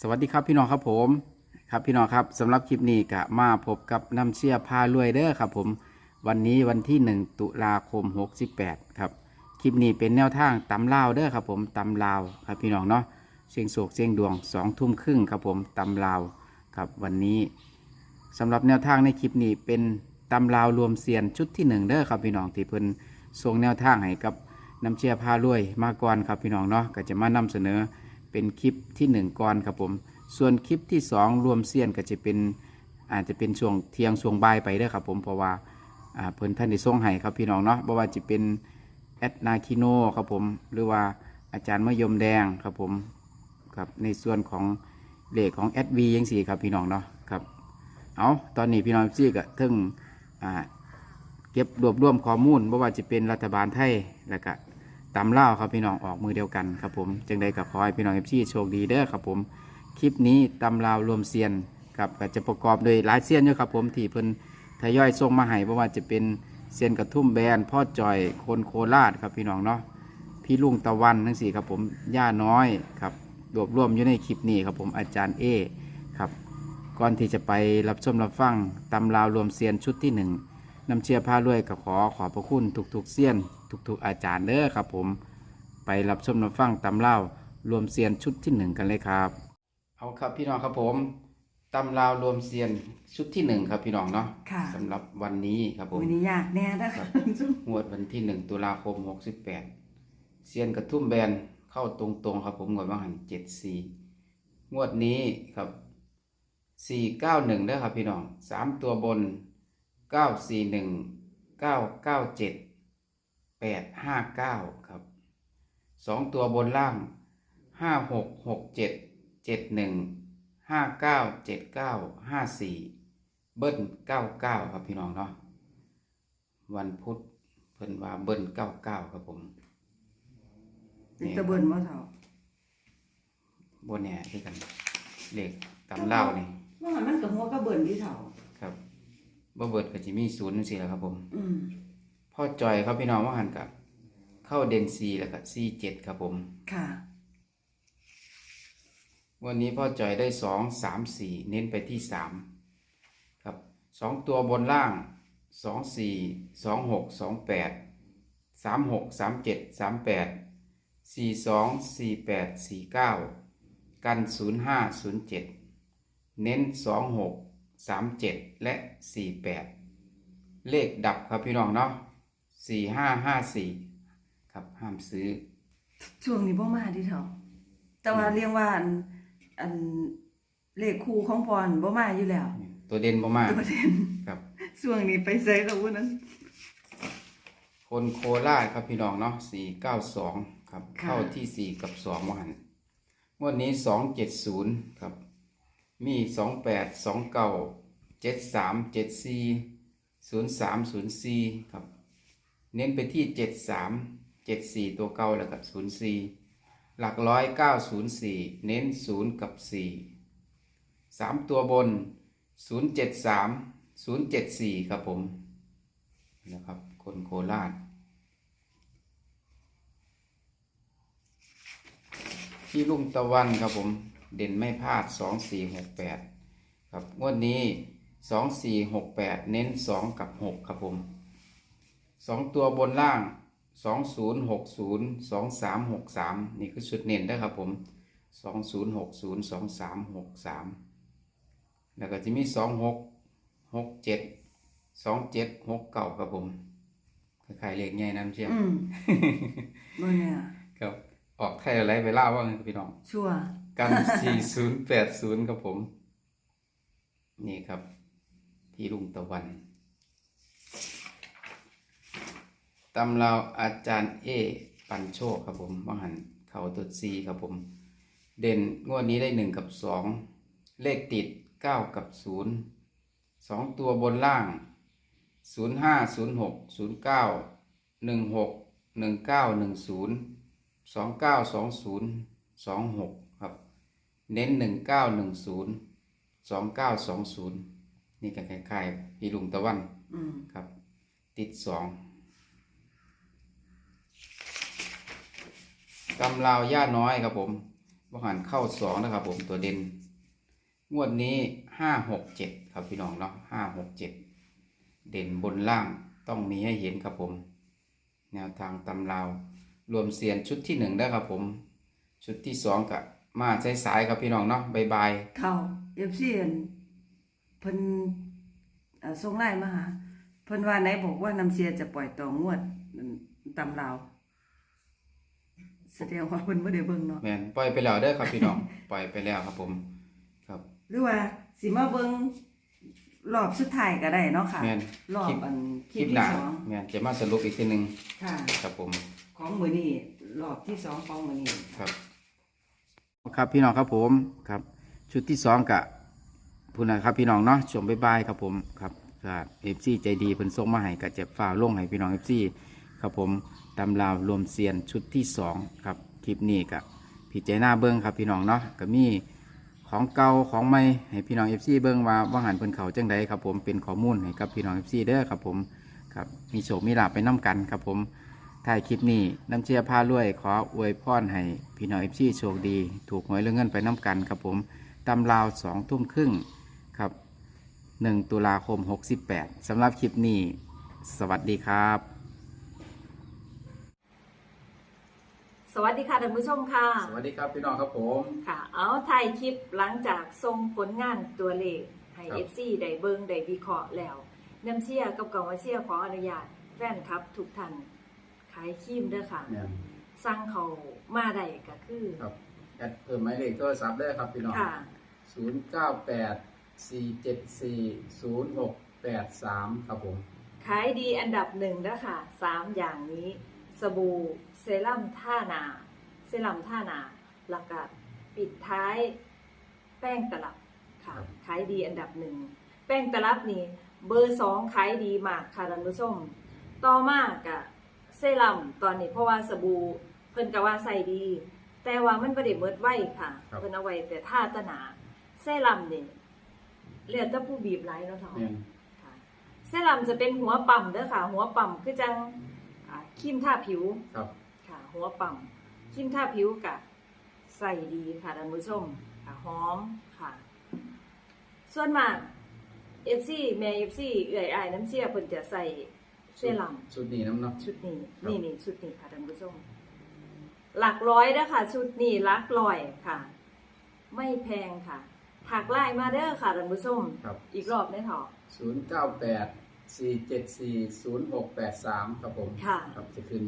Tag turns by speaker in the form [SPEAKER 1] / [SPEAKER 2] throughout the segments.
[SPEAKER 1] สวัสดีครับพี่น้องครับผมครับพี่น้องครับสำหรับคลิปนี้กะมาพบกับน้ำเชี่ยพารวยเด้อครับ ผมวันนี้วันที่ 1 ตุลาคม 68ครับคลิปนี้เป็นแนวทางตำลาวเด้อครับผมตำลาวครับพี่น้องเนาะเสียงโศกเสียงดวง2ทุ่มครึ่งครับผมตำลาวครับวันนี้สำหรับแนวทางในคลิปนี้เป็นตำลาวรวมเซียนชุดที่หนึ่งเด้อครับพี่น้องที่เพิ่นส่งแนวทางให้กับน้ำเชี่ยพารวยมาก่อนครับพี่น้องเนาะก็จะมานำเสนอ เป็นคลิปที่หนึ่งก่อนครับผม ส่วนคลิปที่สองรวมเสี้ยนก็จะเป็นอาจจะเป็นช่วงเที่ยงช่วงบ่ายไปด้อครับผมเพราะว่าเพิ่นท่านได้ส่งให้ครับพี่น้องเนาะบ่ว่าจะเป็นแอดนาคิโนครับผมหรือว่าอาจารย์มะยมแดงครับผมครับในส่วนของเลขของแอดวียังสี่ครับพี่น้องเนาะครับเอาตอนนี้พี่น้องซี่ก็ถึงอ่าเก็บรวบรวมข้อมูลบ่ว่าจะเป็นรัฐบาลไทยแล้วก็ ตำเล่าครับพี่น้องออกมือเดียวกันครับผมจึงได้กับขอให้พี่น้องเอฟซีโชคดีเด้อครับผมคลิปนี้ตำลาวรวมเซียนครับก็จะประกอบโดยหลายเซียนอยู่ครับผมที่เพิ่นทยอยส่งมาให้เพราะว่าจะเป็นเซียนกระทุ่มแบนพ่อจอยคนโคราชครับพี่น้องเนาะพี่ลุงตะวันทั้งสี่ครับผมย่าน้อยครับรวบรวมอยู่ในคลิปนี้ครับผมอาจารย์เอครับก่อนที่จะไปรับชมรับฟังตำลาวรวมเซียนชุดที่หนึ่งนำเชียร์พารวยกับขอขอบพระคุณทุกๆเซียน ทุกๆอาจารย์เด้อครับผม ไปรับชมรับฟังตำเล่ารวมเซียนชุดที่หนึ่งกันเลยครับ เอาครับพี่น้องครับผมตำลาวรวมเซียนชุดที่หนึ่งครับพี่น้องเนาะ
[SPEAKER 2] ค่ะ
[SPEAKER 1] สำหรับวันนี้ครับผม
[SPEAKER 2] วันนี้ยากแน่นะ
[SPEAKER 1] ครั
[SPEAKER 2] คะ
[SPEAKER 1] บงวดวันที่หนึ่งตุลาคมหกสิบแปดเซียนกระทุ่มแบนเข้าตรงๆครับผมงวดว่างหันเจ็ดสี่งวดนี้ครับสี่เก้าหนึ่งเด้อครับพี่น้องสามตัวบนเก้าสี่หนึ่งเก้าเก้าเจ็ดแป ดห้าเก้าครับสองตัวบนล่างห้าหกหกเจ็ดเจ็ดหนึ่งห้าเก้าเจ็ดเก้าห้าสี่เบิ้ลเก้าเก้าครับพี่น้องเนาะวันพุธเพิ่นว่าเบิ้ลเก้าเก้าครับผม
[SPEAKER 2] เป็นตะเบินว่าเถา
[SPEAKER 1] บนเนี่ยคือกันเลขตำเล่าวนี่
[SPEAKER 2] ว่ามันกับหัวกระเบินที่เถา
[SPEAKER 1] ครับบ่เบิดก็สิมีศูนย์จังซี่แหละครับผม
[SPEAKER 2] อืม
[SPEAKER 1] พ่อจอยครับพี่น้องว่าหันกับเข้าเด่นซีแล้วก็ซีเจ็ดครับผม
[SPEAKER 2] ค่ะ
[SPEAKER 1] วันนี้พ่อจอยได้สองสามสี่เน้นไปที่สามครับสองตัวบนล่างสองสี่สองหกสองแปดสามหกสามเจ็ดสามแปดสี่สองสี่แปดสี่เก้ากันศูนย์ห้าศูนย์เจ็ดเน้นสองหกสามเจ็ดและสี่แปดเลขดับครับพี่น้องเนาะ สี่ห้าห้าสี่ครับห้ามซื้อ
[SPEAKER 2] ช่วงนี้บ่มาที่เถาแต่ว่าเรียกว่าอันอันเลขคู่ของพรบ่มาอยู่แล้ว
[SPEAKER 1] ตัวเด่นประมาณ
[SPEAKER 2] ตัวเด่น
[SPEAKER 1] ครับ
[SPEAKER 2] ช่วงนี้ไปใส่กับวุ้นนั้น
[SPEAKER 1] คนโคราชครับพี่น้องเนาะสี่เก้าสองครับ
[SPEAKER 2] ค่ะ
[SPEAKER 1] เข้าที่สี่กับสองวันงวดนี้สองเจ็ดศูนย์ครับ มีสองแปดสองเก้าเจ็ดสามเจ็ดสี่ศูนย์สามศูนย์สี่ครับ เน้นไปที่เจ็ดสามเจ็ดสี่ตัวเก้าแล้วกับศูนย์สี่หลักร้อยเก้าศูนย์สี่เน้นศูนย์กับสี่สามตัวบนศูนย์เจ็ดสามศูนย์เจ็ดสี่ครับผมนะครับคนโคราชที่ลุ่งตะวันครับผมเด่นไม่พลาดสองสี่หกแปดครับงวดนี้สองสี่หกแปดเน้นสองกับหกครับผม สองตัวบนล่างสองศูนย์หกศูนย์สองสามหกสามนี่คือชุดเน้นนะครับผมสองศูนย์หกศูนย์สองสามหกสามแล้วก็จะมีสองหกหกเจ็ดสองเจ็ดหกเก่าครับผมคล้ายๆเลขใหญ่น้ำเชี่ย
[SPEAKER 2] อืมบ่เนี่ย
[SPEAKER 1] ครับ ออกไทยอะไรไปเล่าว่าไงครับพี่น้อง
[SPEAKER 2] ชัวร์
[SPEAKER 1] กันสี่ศูนย์แปดศูนย์ครับผม นี่ครับ พี่ลุงตะวัน ตำราวอาจารย์เอ ปันโชคครับผมว่าหันเขาตัวซีครับผม เด่นงวดนี้ได้หนึ่งกับสองเลขติดเก้ากับศูนย์สองตัวบนล่างศูนย์ห้าศูนย์หกศูนย์เก้าหนึ่งหกหนึ่งเก้าหนึ่งศูนย์สองเก้าสองศูนย์สองหกครับ เน้นหนึ่งเก้าหนึ่งศูนย์สองเก้าสองศูนย์นี่ก็คล้ายๆพี่ลุงตะวันครับ ติดสอง ตำลาวย่าน้อยครับผมบ่หันเข้าสองนะครับผมตัวเด่นงวดนี้ห้าหกเจ็ดครับพี่น้องเนาะห้าหกเจ็ดเด่นบนล่างต้องมีให้เห็นครับผม แนวทางตำราวรวมเสียนชุดที่หนึ่งได้ครับผม ชุดที่สองกับมาใช้สายครับพี่น้องเนาะบายบาย
[SPEAKER 2] เข้าเอฟซีเพิ่นเอ่อส่งไลน์มาหาเพิ่นว่าไหนบอกว่าน้ำเสียจะปล่อยต่องวดตำลาว แสดงว่าเพิ่นบ่ได้เบิ่งเนาะ
[SPEAKER 1] แมนปล่อยไปแล้วเด้อครับพี่น้อง ปล่อยไปแล้วครับผม ครับ
[SPEAKER 2] หรือว่าสิมาเบิ่งรอบสุดท้ายก็ได้เนาะค่ะ
[SPEAKER 1] แม่น
[SPEAKER 2] รอบ
[SPEAKER 1] คลิป
[SPEAKER 2] อันค
[SPEAKER 1] ค
[SPEAKER 2] ลิ
[SPEAKER 1] ลิ
[SPEAKER 2] ป
[SPEAKER 1] ปห
[SPEAKER 2] ที่
[SPEAKER 1] น้า
[SPEAKER 2] สอง
[SPEAKER 1] แมนจะมาสรุปอีกทีหนึ่ง
[SPEAKER 2] ค่ะ
[SPEAKER 1] ครับผม
[SPEAKER 2] ของมื้อนี้รอบที่สองของมื้อนี้
[SPEAKER 1] ครับครับพี่น้องครับผมครับ ชุดที่สองกับพูดนะครับพี่น้องเนาะชมบายบายครับผมครับก็เอฟซีใจดีเพิ่นส่งมาให้กับเจ็บฝ่าลงให้พี่น้องเอฟซี ครับผมตำราวรวมเซียนชุดที่สองครับคลิปนี้กับพี่เจหน้าเบิ้งครับพี่น้องเนาะก็มีของเก่าของใหม่ให้พี่น้องเอฟซีเบิ้งว่าว่างหันเพิ่นเขาจังใดครับผมเป็นข้อมูลให้กับพี่น้องเอฟซีเด้อครับผมครับมีโชคมีลาภไปน้กันครับผมถ่ายคลิปนี้น้ำเชียร์พารวยขออวยพรให้พี่น้องเอฟซีโชคดี ถูกหวยเรื่องเงินไปน้ำกันครับผมตำราวสองทุ่มครึ่งครับหนึ่งตุลาคม 68สำหรับคลิปนี้ สวัสดีครับ
[SPEAKER 3] สวัสดีค่ะท่านผู้ชมค่ะ
[SPEAKER 1] สวัสดีครับพี่น้องครับผม
[SPEAKER 3] ค่ะ เอาถ่ายคลิปหลังจากส่งผลงานตัวเลขให้
[SPEAKER 1] ครับ
[SPEAKER 3] เอฟซีได้เบิงได้วิเคราะห์แล้วน้ำเชี่ยกับกองว่าเชี่ยขออนุญาตแฟนครับทุกท่านขายครีมเด้อค่ะ
[SPEAKER 1] เนี่ย
[SPEAKER 3] สั่งเขามาได้ก็คือ
[SPEAKER 1] ครับแอดเพิ่มหมายเลขโทรศัพท์ได้ครับพี่น้อง
[SPEAKER 3] ค่ะ
[SPEAKER 1] ศูนย์เก้าแปดสี่เจ็ดสี่ศูนย์หกแปดสามครับผม
[SPEAKER 3] ขายดีอันดับหนึ่งนะค่ะสามอย่างนี้ สบู่ เซรั่มท่านา เซรั่มท่านาหลักกาปิดท้ายแป้งตลับค่ะ
[SPEAKER 1] ครับ
[SPEAKER 3] ขายดีอันดับหนึ่ง แป้งตลับนี่เบอร์สองขายดีมากค่ะท่านผู้ชม ต่อมากกะเซรั่มตอนนี้เพราะว่าสบู่เพิ่นก็ว่าใส่ดี แต่ว่ามันบ่ได้เมิดไว้ค่ะ
[SPEAKER 1] ครับ
[SPEAKER 3] เพิ่นเอาไว้แต่ท่าตะหนาเซรั่มนี่เรียกแต่ผู้บีบไหลเนาะเถาะ
[SPEAKER 1] เนี่ย
[SPEAKER 3] ค่ะเซรั่มจะเป็นหัวปั๊มเด้อค่ะ หัวปั๊มคือจังอ่าครีมทาผิว
[SPEAKER 1] ครับ
[SPEAKER 3] ค่ะ หัวปั๊มครีมทาผิวกะใส่ดีค่ะท่านผู้ชมค่ะหอมค่ะ ส่วนมาก FC แม่ FC เอื่อยอายน้ำเชี่ยเพิ่นจะใส่เซรั่ม
[SPEAKER 1] ชุดนี้น้ำเนาะ
[SPEAKER 3] ชุดนี้
[SPEAKER 1] ครับ
[SPEAKER 3] นี่นี่ชุดนี้ค่ะท่านผู้ชม หลักร้อยเด้อค่ะชุดนี้หลักร้อยค่ะ ไม่แพงค่ะถักไล่มาเด้อค่ะท่านผู้ชม
[SPEAKER 1] ครับ
[SPEAKER 3] อีกรอบได้เถอะ
[SPEAKER 1] ศูนย์เก้าแปดสี่เจ็ดสี่ศูนย์หกแปดสามครับผม
[SPEAKER 3] ค่ะ
[SPEAKER 1] ครับจะขึ้น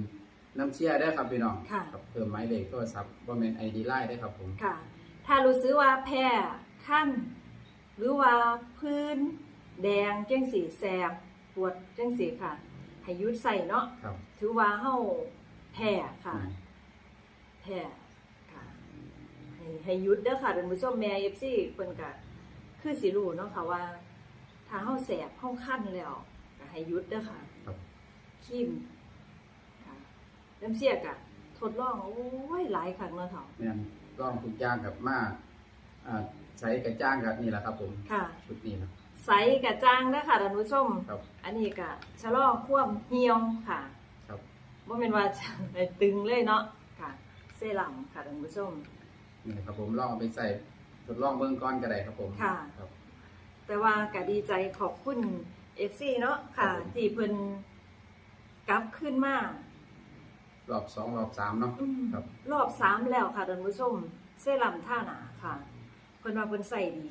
[SPEAKER 1] น้ำเชื่อได้ครับพี่น้อง
[SPEAKER 3] ค่ะ
[SPEAKER 1] ครับเพิ่มหมายเลขโทรศัพท์ว่าเป็นไอดีไลน์ได้ครับผม
[SPEAKER 3] ค่ะ ถ้ารู้สึกว่าแพ้ขั้นหรือว่าพื้น แดงจังสีแสบปวดจังสีค่ะให้หยุดใส่เนาะ
[SPEAKER 1] ครับ
[SPEAKER 3] ถือว่าเฮาแพ้ค่ะ
[SPEAKER 1] อืม
[SPEAKER 3] แพ้ค่ะ ให้ให้หยุดเด้อค่ะท่านผู้ชมแม่ FC เพิ่นก็คือสิรู้เนาะค่ะว่า ถ้าเฮาแสบเฮาคันแล้วก็ให้หยุดเด้อค่ะ
[SPEAKER 1] ครับ
[SPEAKER 3] คิมค่ะ น้ำเสียกะทดลอง โอ้ยหลายครั้งแล้วเถาะ
[SPEAKER 1] เนี่ยร่องทุกอย่างกับมาอ่าใช้กระจ้างกับนี่แหละครับ ผม
[SPEAKER 3] ค่ะ
[SPEAKER 1] ชุดนี้นะ
[SPEAKER 3] ใสกะจ้างเด้อค่ะท่านผู้ชม
[SPEAKER 1] ครับ
[SPEAKER 3] อันนี้กะชะลอความเหี่ยวค่ะ
[SPEAKER 1] ครับ
[SPEAKER 3] บ่แม่นว่าจะให้ตึงเลยเนาะค่ะ เซรั่มค่ะท่านผู้ชม
[SPEAKER 1] นี่ครับผมลองเอาไปใส่ทดลองเบื้องก้อนก็ได้ครับผม
[SPEAKER 3] ค่ะ
[SPEAKER 1] ครับ
[SPEAKER 3] แต่ว่าก็ดีใจขอบคุณ FC เนาะค่ะ
[SPEAKER 1] ครับผม
[SPEAKER 3] ที่เพิ่นกลับขึ้นมา
[SPEAKER 1] รอบสองรอบสามเนาะ
[SPEAKER 3] อืม
[SPEAKER 1] ครับ
[SPEAKER 3] รอบสามแล้วค่ะท่านผู้ชมเซรั่มท่าหนาค่ะเพิ่นว่าเพิ่นใส่ดี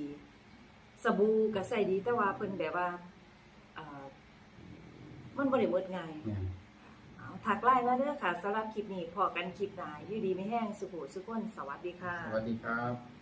[SPEAKER 3] สบู่ก็ใส่ดีแต่ว่าเพิ่นแบบว่าเอ่อมันบ่ได้หมดง่าย
[SPEAKER 1] เนี่ย
[SPEAKER 3] เอาถักไลน์มาเด้อค่ะสำหรับคลิปนี้พอกันคลิปหน้าอยู่ดีไม่แห้งสุขสุขคนสวัสดีค่ะ
[SPEAKER 1] สวัสดีครับ